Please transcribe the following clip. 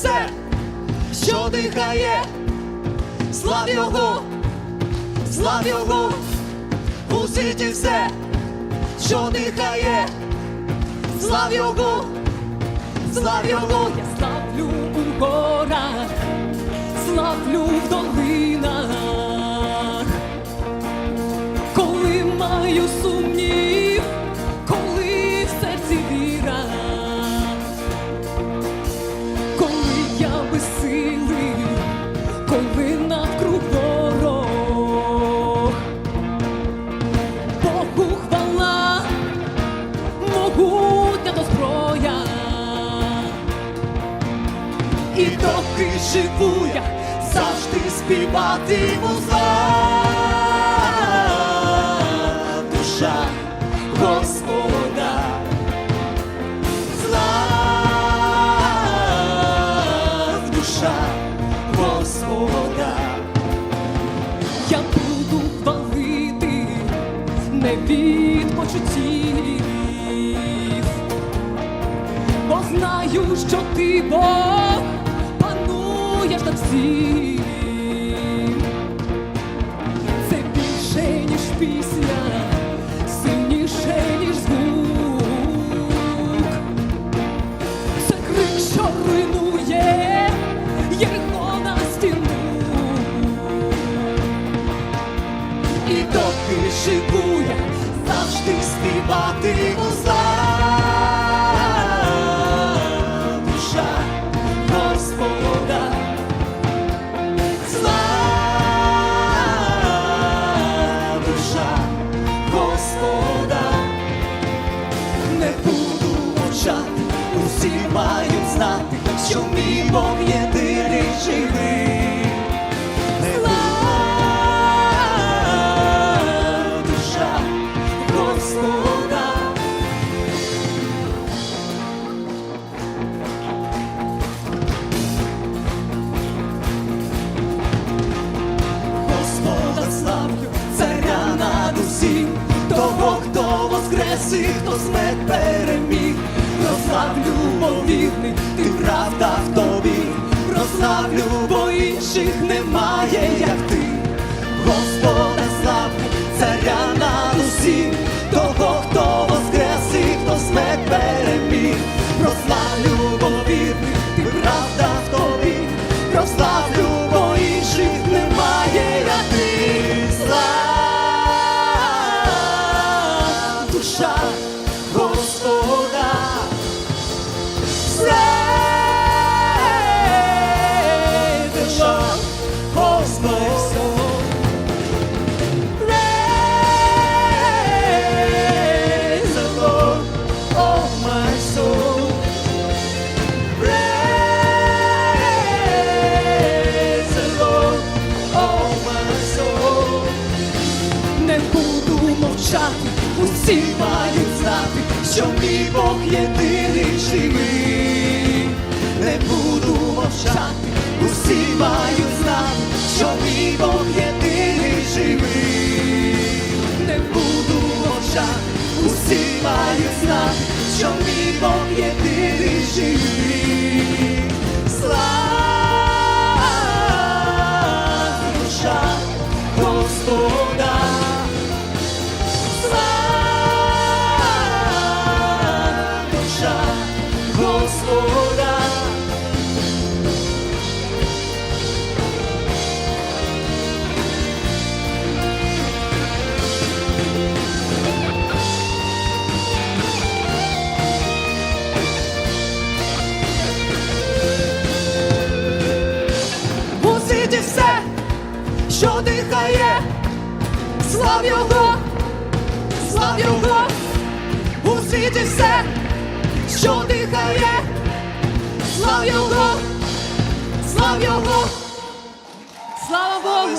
все, що дихає, слав його, слав його, у світі все, що дихає, слав його, слав його. Я славлю у горах, славлю в долинах, коли маю І доки живу я, завжди співатиму знав душа Господа. Знав душа Господа. Я буду хвалити не від почуттів, бо знаю, що ти Бог пануєш над всім. Буду усі мають знати, що мій Бог єдиний живий. Не душа Господа. Господа славлю, царя над того, хто воскрес і хто смерть переміг. Прославлю, бо вірний, ти правда в тобі. Прославлю, бо інших немає, як ти. Господа славлю, царя над усім, що мій Бог єдиний живий. Не буду мовчати, усі мають знати, що мій Бог єдиний живий. Не буду мовчати, усі мають знати, що мій Бог єдиний живий. Слав його, слав його, у світі все, що дихає, слав його, слав його, слава Богу.